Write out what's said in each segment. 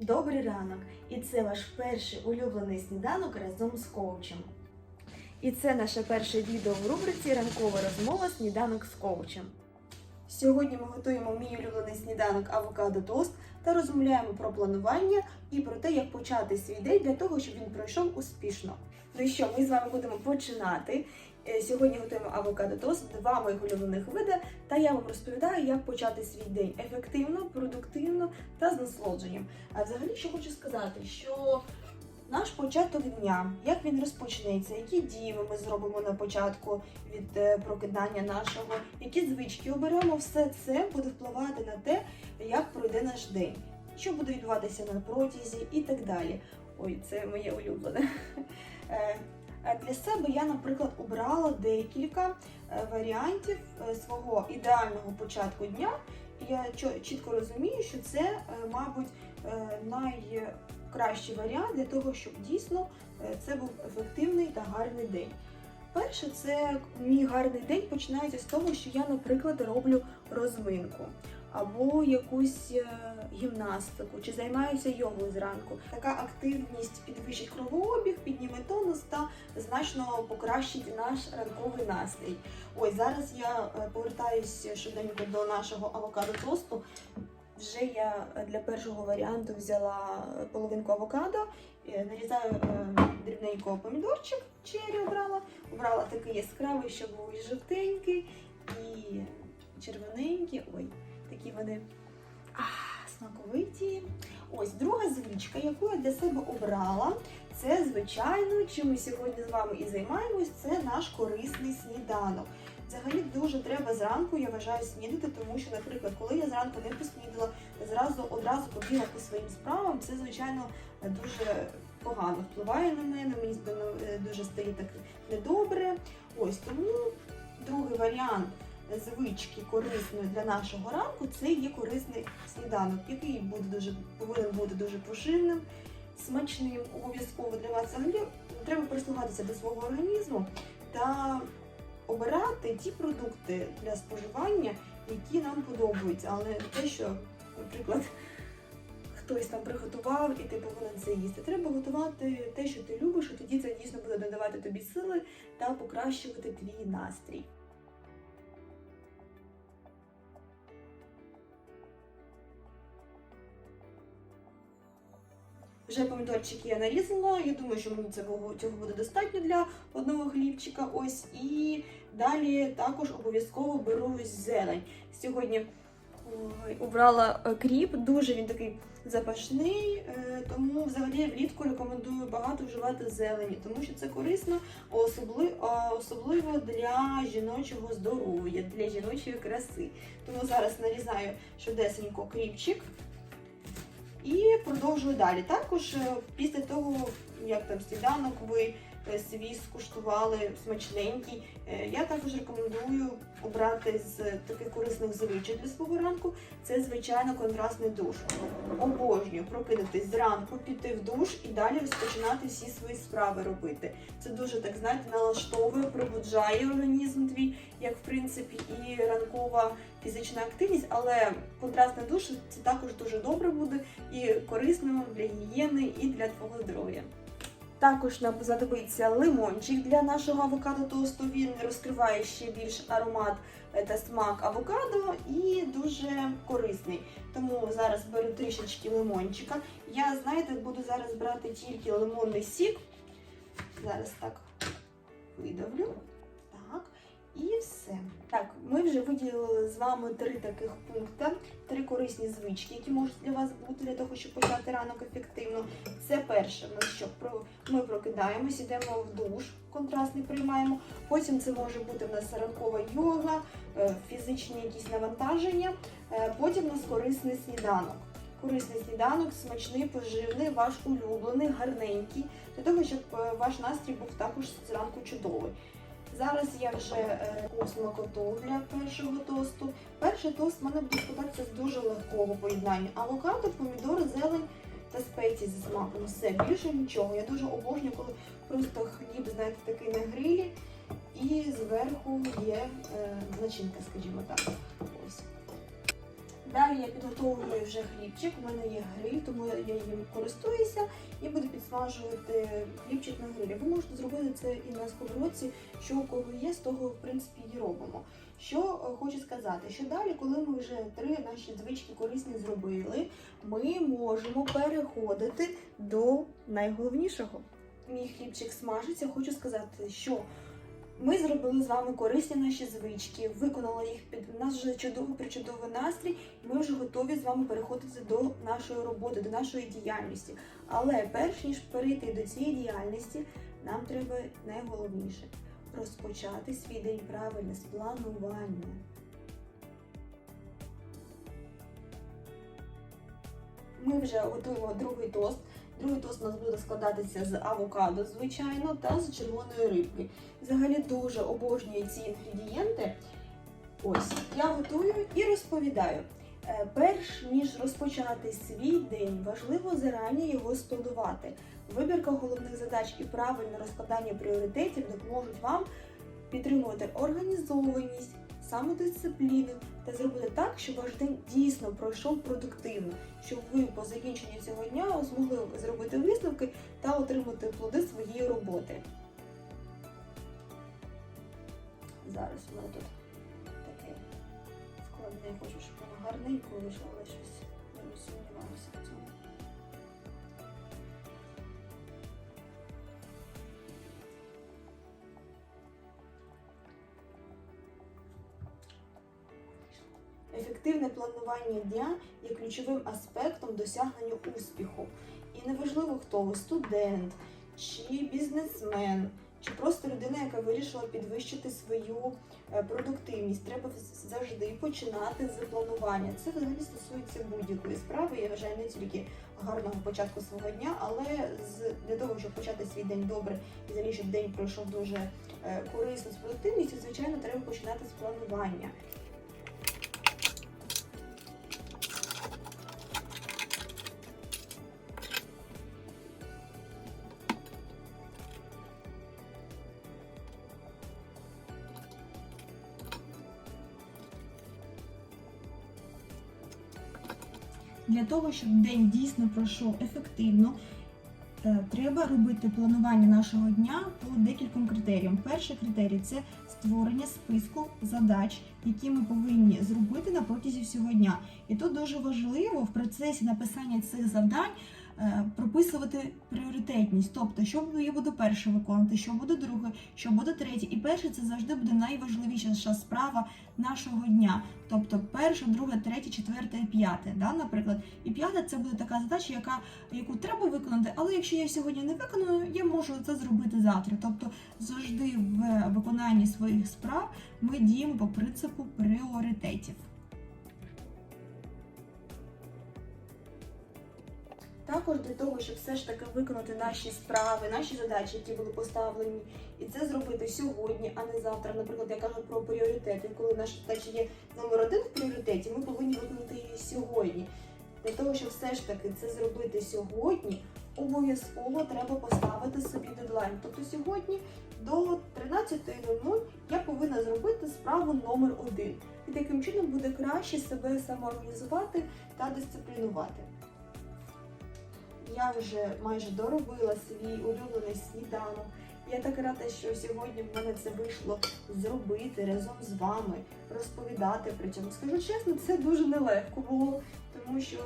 Добрий ранок! І це ваш перший улюблений сніданок разом з коучем. І це наше перше відео в рубриці Ранкова розмова сніданок з коучем. Сьогодні ми готуємо мій улюблений сніданок авокадо тост та розмовляємо про планування і про те, як почати свій день для того, щоб він пройшов успішно. Ну і що, ми з вами будемо починати. Е, Сьогодні готуємо авокадо тост, два моїх улюблених види, та я вам розповідаю, як почати свій день ефективно, продуктивно та з насолодженням. А взагалі, що хочу сказати, що наш початок дня, як він розпочнеться, які дії ми зробимо на початку від е, прокидання нашого, які звички оберемо, все це буде впливати на те, як пройде наш день, що буде відбуватися на протязі і так далі. Ой, це моє улюблене. Е, Для себе я, наприклад, обрала декілька е, варіантів е, свого ідеального початку дня. І я чітко розумію, що це, мабуть, найкращий варіант для того, щоб дійсно це був ефективний та гарний день. Перше, це мій гарний день починається з того, що я, наприклад, роблю розминку або якусь гімнастику, чи займаюся йогою зранку. Така активність підвищить та значно покращить наш ранковий настрій. Ось зараз я е, повертаюся швиденько до нашого авокадо тосту. Вже я е, для першого варіанту взяла е, половинку авокадо, нарізаю дрібненько помідорчик, чері обрала. Обрала такий яскравий, щоб був і жовтенький, і червоненький. Ой, такі вони ах, смаковиті. Ось друга звичка, яку я для себе обрала, це, звичайно, чим ми сьогодні з вами і займаємось, це наш корисний сніданок. Взагалі дуже треба зранку, я вважаю, снідати, тому що, наприклад, коли я зранку не поснідала, зразу одразу побігла по своїм справам, це, звичайно, дуже погано впливає на мене, мені стане- дуже стає так недобре. Ось тому другий варіант звички корисної для нашого ранку це є корисний сніданок, який буде дуже повинен бути дуже поживним, смачним, обов'язково для вас. Взагалі треба прислухатися до свого організму та обирати ті продукти для споживання, які нам подобаються, але не те, що, наприклад, хтось там приготував і ти повинен це їсти. Треба готувати те, що ти любиш, і тоді це дійсно буде додавати тобі сили та покращувати твій настрій. Вже помідорчики я нарізала. Я думаю, що мені цього, цього буде достатньо для одного хлібчика. Ось і далі також обов'язково беру зелень. Сьогодні обрала е, кріп, дуже він такий запашний, е, тому взагалі влітку рекомендую багато вживати зелені, тому що це корисно, особливо, для жіночого здоров'я, для жіночої краси. Тому зараз нарізаю швидесенько кріпчик. І продовжую далі. Також е, після того, як там сніданок ви свій скуштували смачненький, е, я також рекомендую обрати з таких корисних звичок для свого ранку. Це звичайно контрастний душ. Обожнюю прокинутись зранку, піти в душ і далі розпочинати всі свої справи робити. Це дуже так знаєте, налаштовує, пробуджає організм твій, як в принципі і ранкова фізична активність, але контрастний душ це також дуже добре буде і корисно для гігієни і для твого здоров'я. Також нам знадобиться лимончик для нашого авокадо тосту. Він розкриває ще більш аромат е, та смак авокадо і дуже корисний. Тому зараз беру трішечки лимончика. Я, знаєте, буду зараз брати тільки лимонний сік. Зараз так видавлю. І все. Так, ми вже виділили з вами три таких пункти, три корисні звички, які можуть для вас бути для того, щоб почати ранок ефективно. Це перше, ми що ми прокидаємось, йдемо в душ, контрастний приймаємо. Потім це може бути в нас ранкова йога, е, фізичні якісь навантаження. Е, Потім у нас корисний сніданок. Корисний сніданок, смачний, поживний, ваш улюблений, гарненький, для того, щоб е, ваш настрій був також зранку чудовий. Зараз я вже е, смакоту для першого тосту. Перший тост в мене буде складатися з дуже легкого поєднання. Авокадо, помідори, зелень та спеції зі смаком. Все, більше нічого. Я дуже обожнюю, коли просто хліб, знаєте, такий на грилі, і зверху є е, начинка, скажімо так. Ось. Далі я підготовлюю вже хлібчик. У мене є гриль, тому я їм користуюся і буду підсмажувати хлібчик на грилі. Ви можете зробити це і на сковородці, що у кого є, з того в принципі і робимо. Що е, хочу сказати, що далі, коли ми вже три наші звички корисні зробили, ми можемо переходити до найголовнішого. Мій хлібчик смажиться. Хочу сказати, що ми зробили з вами корисні наші звички, виконали їх під у нас вже чудовий причудовий настрій. і Ми вже готові з вами переходити до нашої роботи, до нашої діяльності. Але перш ніж перейти до цієї діяльності, нам треба найголовніше розпочати свій день правильно з планування. Ми вже готуємо другий тост. Другий тост у нас буде складатися з авокадо, звичайно, та з червоної рибки. Взагалі дуже обожнюю ці інгредієнти. Ось я готую і розповідаю. Е, Перш ніж розпочати свій день, важливо зарані його спланувати. Вибірка головних задач і правильне розкладання пріоритетів допоможуть вам підтримувати організованість, самодисципліну та зробити так, щоб ваш день дійсно пройшов продуктивно, щоб ви по закінченню цього дня змогли зробити висновки та отримати плоди своєї роботи. Зараз у мене тут таке складне, хочу, щоб воно гарненько вийшло, але щось я сумніваюся в цьому. Ефективне планування дня є ключовим аспектом досягнення успіху. І неважливо, хто ви студент, чи бізнесмен, чи просто людина, яка вирішила підвищити свою е, продуктивність. Треба завжди починати з планування. Це взагалі стосується будь-якої справи. Я вважаю не тільки гарного початку свого дня, але з для того, щоб почати свій день добре і взагалі, щоб день пройшов дуже е, корисно з продуктивністю, звичайно, треба починати з планування. Для того, щоб день дійсно пройшов ефективно, е, треба робити планування нашого дня по декільком критеріям. Перший критерій це створення списку задач, які ми повинні зробити на протязі всього дня. І тут дуже важливо в процесі написання цих завдань прописувати пріоритетність, тобто, що я буду перше виконувати, що буде друге, що буде третє. І перше це завжди буде найважливіша справа нашого дня. Тобто перше, друге, третє, четверте, п'яте. Да, наприклад, і п'яте це буде така задача, яка яку треба виконати, але якщо я сьогодні не виконую, я можу це зробити завтра. Тобто завжди в виконанні своїх справ ми діємо по принципу пріоритетів. Також для того, щоб все ж таки виконати наші справи, наші задачі, які були поставлені, і це зробити сьогодні, а не завтра. Наприклад, я кажу про пріоритети. Коли наша задача є номер один в пріоритеті, ми повинні виконати її сьогодні. Для того, щоб все ж таки це зробити сьогодні, обов'язково треба поставити собі дедлайн. Тобто сьогодні до 13.00 я повинна зробити справу номер один. І таким чином буде краще себе самоорганізувати та дисциплінувати. Я вже майже доробила свій улюблений сніданок. Я так рада, що сьогодні в мене це вийшло зробити разом з вами, розповідати при цьому. Скажу чесно, це дуже нелегко було, тому що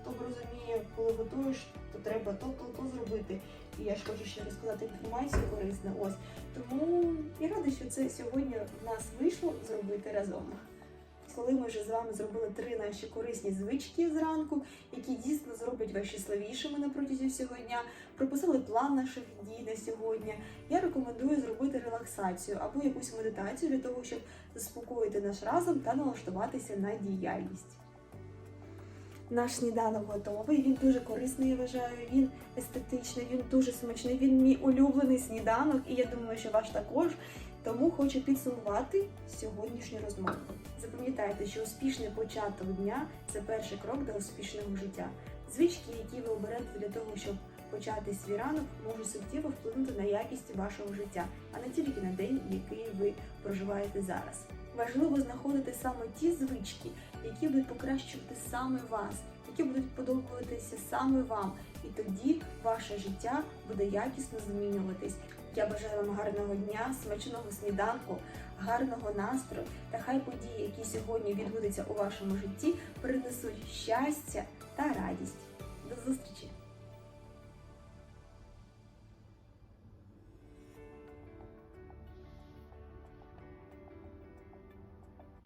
хто б розуміє, коли готуєш, то треба то, то, то зробити. І я ж хочу ще розказати інформацію корисну. Ось тому я рада, що це сьогодні в нас вийшло зробити разом. Коли ми вже з вами зробили три наші корисні звички зранку, які дійсно зроблять вас щасливішими на протязі всього дня, прописали план наших дій на сьогодні. Я рекомендую зробити релаксацію або якусь медитацію для того, щоб заспокоїти наш разум та налаштуватися на діяльність. Наш сніданок готовий. Він дуже корисний, я вважаю. Він естетичний, він дуже смачний. Він мій улюблений сніданок, і я думаю, що ваш також. Тому хочу підсумувати сьогоднішню розмову. Запам'ятайте, що успішний початок дня це перший крок до успішного життя. Звички, які ви оберете для того, щоб почати свій ранок, можуть суттєво вплинути на якість вашого життя, а не тільки на день, який ви проживаєте зараз. Важливо знаходити саме ті звички, які будуть покращувати саме вас, які будуть подобатися саме вам. І тоді ваше життя буде якісно змінюватись. Я бажаю вам гарного дня, смачного сніданку, гарного настрою та хай події, які сьогодні відбудуться у вашому житті, принесуть щастя та радість. До зустрічі!